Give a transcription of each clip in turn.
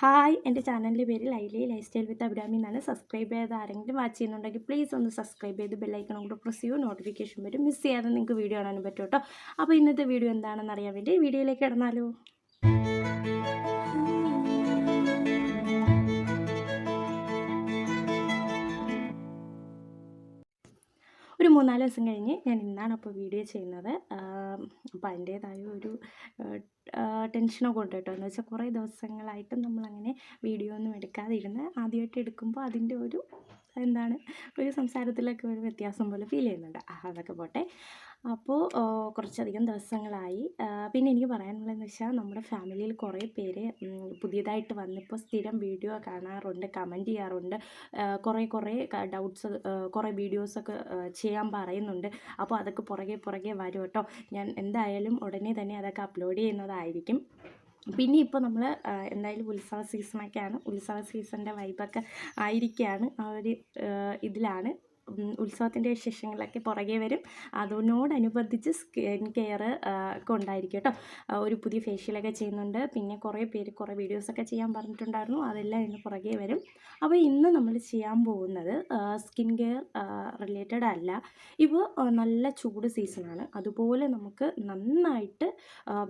Hi. എന്റെ ചാനലിന്റെ പേര് ലൈലി. ലൈഫ് സ്റ്റൈൽ വിത്ത് അബ്രാമി എന്നാണ്. സബ്സ്ക്രൈബ് ചെയ്ത് ആരെങ്കിലും വാച്ച് ചെയ്യുന്നുണ്ടെങ്കിൽ പ്ലീസ് ഒന്ന് സബ്സ്ക്രൈബ് ചെയ്ത് ബെല്ലൈക്കണം കൂടെ പ്രസ് ചെയ്യൂ നോട്ടിഫിക്കേഷൻ വരും മിസ് ചെയ്യാതെ നിങ്ങൾക്ക് വീഡിയോ കാണാനും പറ്റും കേട്ടോ. അപ്പോൾ ഇന്നത്തെ വീഡിയോ എന്താണെന്ന് അറിയാൻ വേണ്ടി വീഡിയോയിലേക്ക് കിടന്നാലോ. ഒരു മൂന്നാൽ ദിവസം കഴിഞ്ഞ് ഞാൻ ഇന്നാണ് അപ്പോൾ വീഡിയോ ചെയ്യുന്നത്. അപ്പോൾ അതിന്റേതായ ഒരു ടെൻഷനൊക്കെ ഉണ്ട് കേട്ടോ. എന്ന് വെച്ചാൽ കുറേ ദിവസങ്ങളായിട്ട് നമ്മളങ്ങനെ വീഡിയോ ഒന്നും എടുക്കാതിരുന്ന് ആദ്യമായിട്ട് എടുക്കുമ്പോൾ അതിന്റെ ഒരു എന്താണ് ഒരു സംസാരത്തിലൊക്കെ ഒരു വ്യത്യാസം പോലെ ഫീൽ ചെയ്യുന്നുണ്ട്. അതൊക്കെ പോട്ടെ. അപ്പോൾ കുറച്ചധികം ദിവസങ്ങളായി. പിന്നെ എനിക്ക് പറയാനുള്ളതെന്ന് വെച്ചാൽ നമ്മുടെ ഫാമിലിയിൽ കുറേ പേര് പുതിയതായിട്ട് വന്നിപ്പോൾ സ്ഥിരം വീഡിയോ കാണാറുണ്ട് കമന്റ് ചെയ്യാറുണ്ട്. കുറേ കുറേ ഡൗട്ട്സ് കുറേ വീഡിയോസൊക്കെ ചെയ്യാൻ പറയുന്നുണ്ട്. അപ്പോൾ അതൊക്കെ പുറകെ പുറകെ വരും കേട്ടോ. ഞാൻ എന്തായാലും ഉടനെ തന്നെ അതൊക്കെ അപ്ലോഡ് ചെയ്യുന്നതായിരിക്കും. പിന്നെ ഇപ്പോൾ നമ്മൾ എന്തായാലും ഉത്സവ സീസണൊക്കെയാണ്. ഉത്സവ സീസണിന്റെ വൈബൊക്കെ ആയിരിക്കുകയാണ് ആ ഒരു ഇതിലാണ്. ഉത്സവത്തിന്റെ വിശേഷങ്ങളൊക്കെ പുറകെ വരും. അതിനോടനുബന്ധിച്ച് സ്കിൻ കെയർ ഒക്കെ ഉണ്ടായിരിക്കും കേട്ടോ. ഒരു പുതിയ ഫേഷ്യലൊക്കെ ചെയ്യുന്നുണ്ട്. പിന്നെ കുറേ പേര് കുറേ വീഡിയോസൊക്കെ ചെയ്യാൻ പറഞ്ഞിട്ടുണ്ടായിരുന്നു. അതെല്ലാം ഇതിന് പുറകെ വരും. അപ്പോൾ ഇന്ന് നമ്മൾ ചെയ്യാൻ പോകുന്നത് സ്കിൻ കെയർ റിലേറ്റഡ് അല്ല. ഇപ്പോൾ നല്ല ചൂട് സീസണാണ് അതുപോലെ നമുക്ക് നന്നായിട്ട്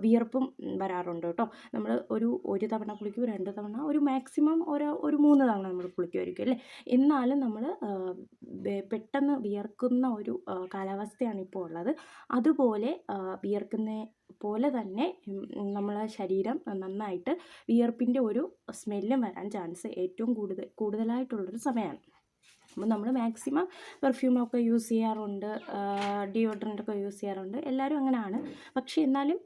വിയർപ്പും വരാറുണ്ട് കേട്ടോ. നമ്മൾ ഒരു ഒരു തവണ കുളിക്കും രണ്ട് തവണ ഒരു മാക്സിമം ഒരു ഒരു മൂന്ന് തവണ നമ്മൾ കുളിക്കുമായിരിക്കും അല്ലേ? എന്നാലും നമ്മൾ പെട്ടെന്ന് വിയർക്കുന്ന ഒരു കാലാവസ്ഥയാണ് ഇപ്പോൾ ഉള്ളത്. അതുപോലെ വിയർക്കുന്ന പോലെ തന്നെ നമ്മളെ ശരീരം നന്നായിട്ട് വിയർപ്പിന്റെ ഒരു സ്മെല്ലും വരാൻ ചാൻസ് ഏറ്റവും കൂടുതൽ കൂടുതലായിട്ടുള്ളൊരു സമയമാണ്. അപ്പോൾ നമ്മൾ മാക്സിമം പെർഫ്യൂമൊക്കെ യൂസ് ചെയ്യാറുണ്ട് ഡിയോഡ്രന്റൊക്കെ യൂസ് ചെയ്യാറുണ്ട് എല്ലാവരും അങ്ങനെയാണ്. പക്ഷേ എന്നാലും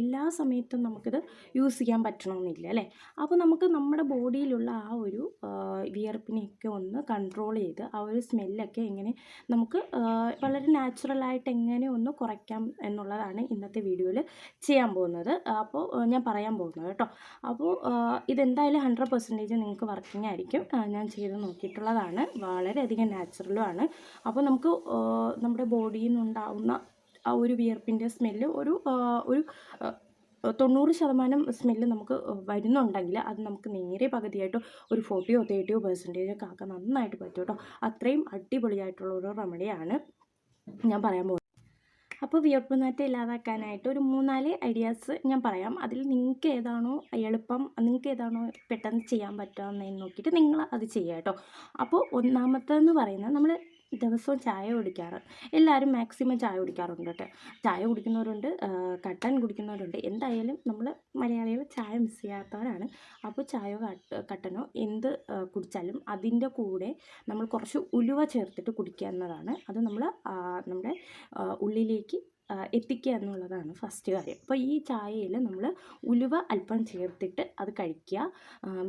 എല്ലാ സമയത്തും നമുക്കിത് യൂസ് ചെയ്യാൻ പറ്റണമെന്നില്ല അല്ലേ? അപ്പോൾ നമുക്ക് നമ്മുടെ ബോഡിയിലുള്ള ആ ഒരു വിയർപ്പിനെയൊക്കെ ഒന്ന് കൺട്രോൾ ചെയ്ത് ആ ഒരു സ്മെല്ലൊക്കെ എങ്ങനെ നമുക്ക് വളരെ നാച്ചുറലായിട്ട് എങ്ങനെ ഒന്ന് കുറയ്ക്കാം എന്നുള്ളതാണ് ഇന്നത്തെ വീഡിയോയിൽ ചെയ്യാൻ പോകുന്നത്. അപ്പോൾ ഞാൻ പറയാൻ പോകുന്നത് കേട്ടോ. അപ്പോൾ ഇതെന്തായാലും ഹൺഡ്രഡ് പെർസെന്റേജ് നിങ്ങൾക്ക് വർക്കിംഗ് ആയിരിക്കും. ഞാൻ ചെയ്ത് നോക്കിയിട്ടുള്ളതാണ്. വളരെയധികം നാച്ചുറലുമാണ് അപ്പോൾ നമുക്ക് നമ്മുടെ ബോഡിയിൽ നിന്നുണ്ടാവുന്ന ആ ഒരു വിയർപ്പിന്റെ സ്മെല്ല് ഒരു ഒരു തൊണ്ണൂറ് ശതമാനം സ്മെല്ല് നമുക്ക് വരുന്നുണ്ടെങ്കിൽ അത് നമുക്ക് നേരെ പകുതിയായിട്ടോ ഒരു ഫോർട്ടിയോ തേർട്ടിയോ പെർസെന്റേജ് ഒക്കെ ആക്കാൻ നന്നായിട്ട് പറ്റും കേട്ടോ. അത്രയും അടിപൊളിയായിട്ടുള്ള ഒരു റെമഡിയാണ് ഞാൻ പറയാൻ പോകുന്നത്. അപ്പോൾ വിയർപ്പ് നാറ്റം ഇല്ലാതാക്കാനായിട്ട് ഒരു മൂന്നാൽ ഐഡിയാസ് ഞാൻ പറയാം. അതിൽ നിങ്ങൾക്ക് ഏതാണോ എളുപ്പം നിങ്ങൾക്ക് ഏതാണോ പെട്ടെന്ന് ചെയ്യാൻ പറ്റുക എന്നതിന് നോക്കിയിട്ട് നിങ്ങൾ അത് ചെയ്യുക കേട്ടോ. അപ്പോൾ ഒന്നാമത്തേന്ന് പറയുന്നത് നമ്മൾ ദിവസവും ചായ കുടിക്കാറ്. എല്ലാവരും മാക്സിമം ചായ കുടിക്കാറുണ്ട് കേട്ടോ ചായ കുടിക്കുന്നവരുണ്ട് കട്ടൻ കുടിക്കുന്നവരുണ്ട്. എന്തായാലും നമ്മൾ മലയാളികൾ ചായ മിസ് ചെയ്യാത്തവരാണ്. അപ്പോൾ ചായയോ കട്ടനോ എന്ത് കുടിച്ചാലും അതിന്റെ കൂടെ നമ്മൾ കുറച്ച് ഉലുവ ചേർത്തിട്ട് കുടിക്കുക എന്നതാണ്. അത് നമ്മൾ നമ്മുടെ ഉള്ളിലേക്ക് എത്തിക്കുക എന്നുള്ളതാണ് ഫസ്റ്റ് കാര്യം. അപ്പോൾ ഈ ചായയിൽ നമ്മൾ ഉലുവ അല്പം ചേർത്തിട്ട് അത് കഴിക്കുക.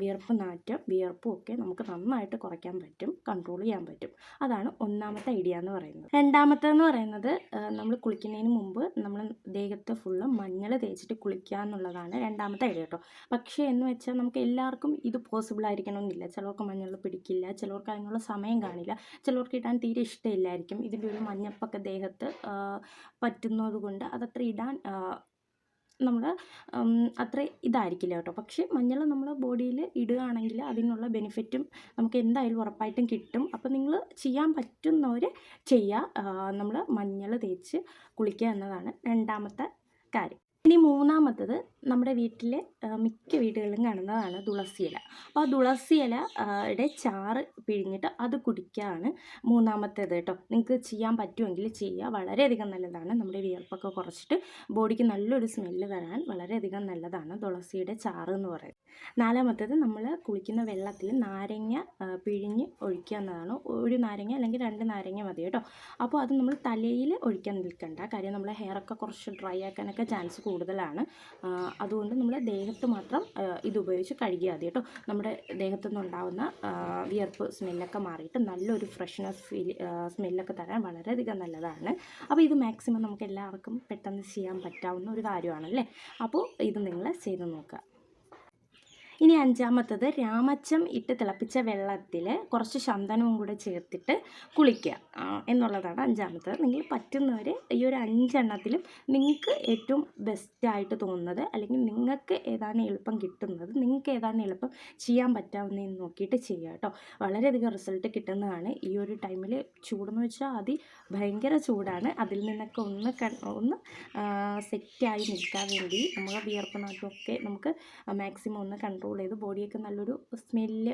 വിയർപ്പ് നാറ്റം വിയർപ്പും ഒക്കെ നമുക്ക് നന്നായിട്ട് കുറയ്ക്കാൻ പറ്റും കൺട്രോൾ ചെയ്യാൻ പറ്റും. അതാണ് ഒന്നാമത്തെ ഐഡിയ എന്ന് പറയുന്നത്. രണ്ടാമത്തെന്ന് പറയുന്നത് നമ്മൾ കുളിക്കുന്നതിന് മുമ്പ് നമ്മൾ ദേഹത്ത് ഫുള്ള് മഞ്ഞൾ തേച്ചിട്ട് കുളിക്കുക എന്നുള്ളതാണ് രണ്ടാമത്തെ ഐഡിയ കേട്ടോ. പക്ഷേ എന്ന് വെച്ചാൽ നമുക്ക് എല്ലാവർക്കും ഇത് പോസിബിൾ ആയിരിക്കണമെന്നില്ല. ചിലർക്ക് മഞ്ഞൾ പിടിക്കില്ല ചിലർക്ക് അതിനുള്ള സമയം കാണില്ല ചിലർക്ക് ഇടാൻ തീരെ ഇഷ്ടമില്ലായിരിക്കും. ഇതിന്റെ ഒരു മഞ്ഞപ്പൊക്കെ ദേഹത്ത് ആ, പറ്റുന്നത് കൊണ്ട് അതത്ര ഇടാൻ നമ്മൾ അത്ര ഇതായിരിക്കില്ല കേട്ടോ. പക്ഷേ മഞ്ഞൾ നമ്മൾ ബോഡിയിൽ ഇടുകയാണെങ്കിൽ അതിനുള്ള ബെനിഫിറ്റും നമുക്ക് എന്തായാലും ഉറപ്പായിട്ടും കിട്ടും. അപ്പോൾ നിങ്ങൾ ചെയ്യാൻ പറ്റുന്നവർ ചെയ്യുക. നമ്മൾ മഞ്ഞൾ തേച്ച് കുളിക്കുക എന്നതാണ് രണ്ടാമത്തെ കാര്യം. ഇനി മൂന്നാമത്തത് നമ്മുടെ വീട്ടിൽ മിക്ക വീടുകളിലും കാണുന്നതാണ് തുളസി ഇല. അപ്പോൾ ആ തുളസി ഇല യുടെ ചാറ് പിഴിഞ്ഞിട്ട് അത് കുടിക്കുകയാണ് മൂന്നാമത്തേത് കേട്ടോ. നിങ്ങൾക്ക് ചെയ്യാൻ പറ്റുമെങ്കിൽ ചെയ്യുക വളരെയധികം നല്ലതാണ്. നമ്മുടെ വിയർപ്പൊക്കെ കുറച്ചിട്ട് ബോഡിക്ക് നല്ലൊരു സ്മെല്ല് വരാൻ വളരെയധികം നല്ലതാണ് തുളസിയുടെ ചാറ് എന്ന് പറയുന്നത്. നാലാമത്തേത് നമ്മൾ കുളിക്കുന്ന വെള്ളത്തിൽ നാരങ്ങ പിഴിഞ്ഞ് ഒഴിക്കുക എന്നതാണ്. ഒരു നാരങ്ങ അല്ലെങ്കിൽ രണ്ട് നാരങ്ങ മതി കേട്ടോ. അപ്പോൾ അത് നമ്മൾ തലയിൽ ഒഴിക്കാൻ നിൽക്കണ്ട. കാര്യം നമ്മളെ ഹെയറൊക്കെ കുറച്ച് ഡ്രൈ ആക്കാനൊക്കെ ചാൻസ് കൂടുതലാണ്. അതുകൊണ്ട് നമ്മൾ ദേഹത്ത് മാത്രം ഇത് ഉപയോഗിച്ച് കഴുകിയാൽ മതി കേട്ടോ. നമ്മുടെ ദേഹത്തു നിന്നുണ്ടാവുന്ന വിയർപ്പ് സ്മെല്ലൊക്കെ മാറിയിട്ട് നല്ലൊരു ഫ്രഷ്നെസ് ഫീൽ സ്മെല്ലൊക്കെ തരാൻ വളരെയധികം നല്ലതാണ്. അപ്പോൾ ഇത് മാക്സിമം നമുക്ക് എല്ലാവർക്കും പെട്ടെന്ന് ചെയ്യാൻ പറ്റാവുന്ന ഒരു കാര്യമാണല്ലേ? അപ്പോൾ ഇത് നിങ്ങൾ ചെയ്ത് നോക്കുക. ഇനി അഞ്ചാമത്തത് രാമച്ചം ഇട്ട് തിളപ്പിച്ച വെള്ളത്തിൽ കുറച്ച് ചന്ദനവും കൂടെ ചേർത്തിട്ട് കുളിക്കുക എന്നുള്ളതാണ് അഞ്ചാമത്തത്. നിങ്ങൾ പറ്റുന്നവർ ഈ ഒരു അഞ്ചെണ്ണത്തിലും നിങ്ങൾക്ക് ഏറ്റവും ബെസ്റ്റായിട്ട് തോന്നുന്നത് അല്ലെങ്കിൽ നിങ്ങൾക്ക് ഏതാണ് എളുപ്പം കിട്ടുന്നത് നിങ്ങൾക്ക് ഏതാണ് എളുപ്പം ചെയ്യാൻ പറ്റാവുന്നതെന്ന് നോക്കിയിട്ട് ചെയ്യുക കേട്ടോ. വളരെയധികം റിസൾട്ട് കിട്ടുന്നതാണ് ഈ ഒരു ടൈമിൽ ചൂടെന്ന് വെച്ചാൽ അതി ഭയങ്കര ചൂടാണ്. അതിൽ നിന്നൊക്കെ ഒന്ന് ഒന്ന് സെറ്റായി നിൽക്കാൻ വേണ്ടി നമ്മുടെ വിയർപ്പ് നാട്ടുമൊക്കെ നമുക്ക് മാക്സിമം ഒന്ന് കൺട്രോൾ ചെയ്ത് ബോഡിയൊക്കെ നല്ലൊരു സ്മെല്ല്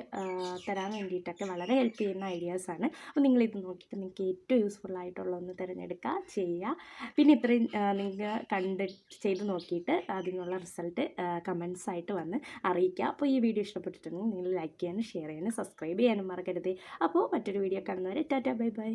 തരാൻ വേണ്ടിയിട്ടൊക്കെ വളരെ ഹെൽപ്പ് ചെയ്യുന്ന ഐഡിയാസാണ് അപ്പോൾ നിങ്ങളിത് നോക്കിയിട്ട് നിങ്ങൾക്ക് ഏറ്റവും യൂസ്ഫുൾ ആയിട്ടുള്ള ഒന്ന് തിരഞ്ഞെടുക്കുക ചെയ്യുക പിന്നെ ഇത്രയും നിങ്ങൾ കണ്ട് ചെയ്ത് നോക്കിയിട്ട് അതിനുള്ള റിസൾട്ട് കമൻസ് ആയിട്ട് വന്ന് അറിയിക്കുക അപ്പോൾ ഈ വീഡിയോ ഇഷ്ടപ്പെട്ടിട്ടുണ്ടെങ്കിൽ നിങ്ങൾ ലൈക്ക് ചെയ്യാനും ഷെയർ ചെയ്യാനും സബ്സ്ക്രൈബ് ചെയ്യാനും മറക്കരുത്. അപ്പോൾ മറ്റൊരു വീഡിയോ കാണുന്നവരെ ടാറ്റ ബൈ ബൈ.